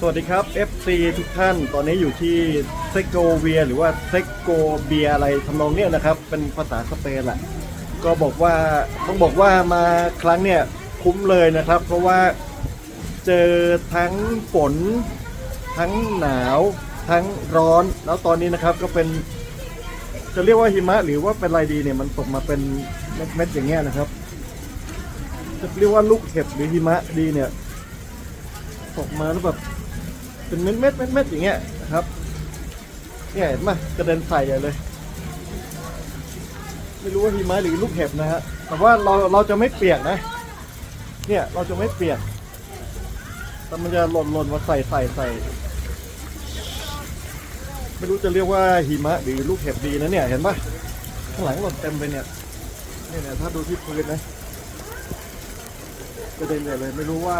สวัสดีครับ FC ทุกท่าน ตอนนี้อยู่ที่เซโกเวียหรือว่าเซโกเบียอะไรทำนองเนี้ยนะครับ เป็นภาษาสเปนแหละ ก็บอกว่าต้องบอกว่ามาครั้งเนี่ยคุ้มเลยนะครับ เพราะว่าเจอทั้งฝน ทั้งหนาว ทั้งร้อน แล้วตอนนี้นะครับก็เป็น จะเรียกว่าหิมะหรือว่าเป็นอะไรดีเนี่ยมันตกมาเป็นเม็ดๆอย่างเงี้ยนะครับ จะเรียกว่าลูกเห็บหรือหิมะดีเนี่ยตกมาแล้วแบบ เป็นเม็ดเม็ดเม็ดเม็ดอย่างเงี้ยนะครับเนี่ยเห็นไหมกระเด็นใส่ใหญ่เลย ไม่รู้ว่าหิมะหรือลูกเห็บนะฮะแต่ว่าเราเราจะไม่เปียกนะ เนี่ยเราจะไม่เปียกแต่มันจะหล่นหล่นมาใส่ใส่ใส่ไม่รู้จะเรียกว่าหิมะหรือลูกเห็บดีนะเนี่ยเห็นปะข้างหลังหล่นเต็มไปเนี่ยเนี่ยเนี่ยถ้าดูที่พื้นนะกระเด็นใหญ่เลยไม่รู้ว่า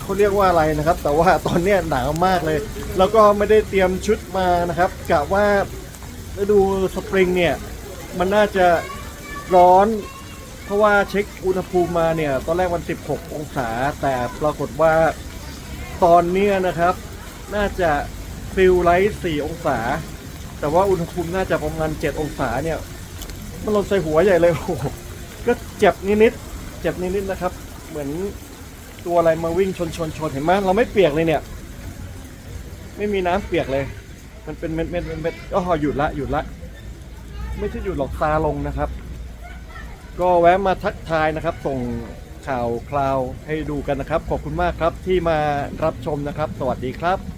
เขาเรียกว่าอะไรนะครับ แต่ว่าตอนเนี้ยหนาวมากเลย แล้วก็ไม่ได้เตรียมชุดมานะครับกะว่าฤดูสปริงเนี่ยมันน่าจะร้อน เพราะว่าเช็คอุณหภูมิมาเนี่ย ตอนแรกวัน 16 องศา แต่ปรากฏว่าตอนเนี้ยนะครับ น่าจะฟิลไลท์4องศา แต่ว่าอุณหภูมิน่าจะประมาณ 7 องศาเนี่ย มันลนใส่หัวใหญ่เลยโอ้โหก็เจ็บนิดๆเจ็บนิดๆนะครับ เหมือน ตัวอะไรมาวิ่งชนชนชนเห็นไหมเราไม่เปียกเลยเนี่ย ไม่มีน้ำเปียกเลย มันเป็นเม็ดเม็ดเม็ดเม็ดก็หยุดละหยุดละ ไม่ใช่หยุดหรอกซาลงนะครับ ก็แวะมาทักทายนะครับ ส่งข่าวคราวให้ดูกันนะครับ ขอบคุณมากครับที่มารับชมนะครับ สวัสดีครับ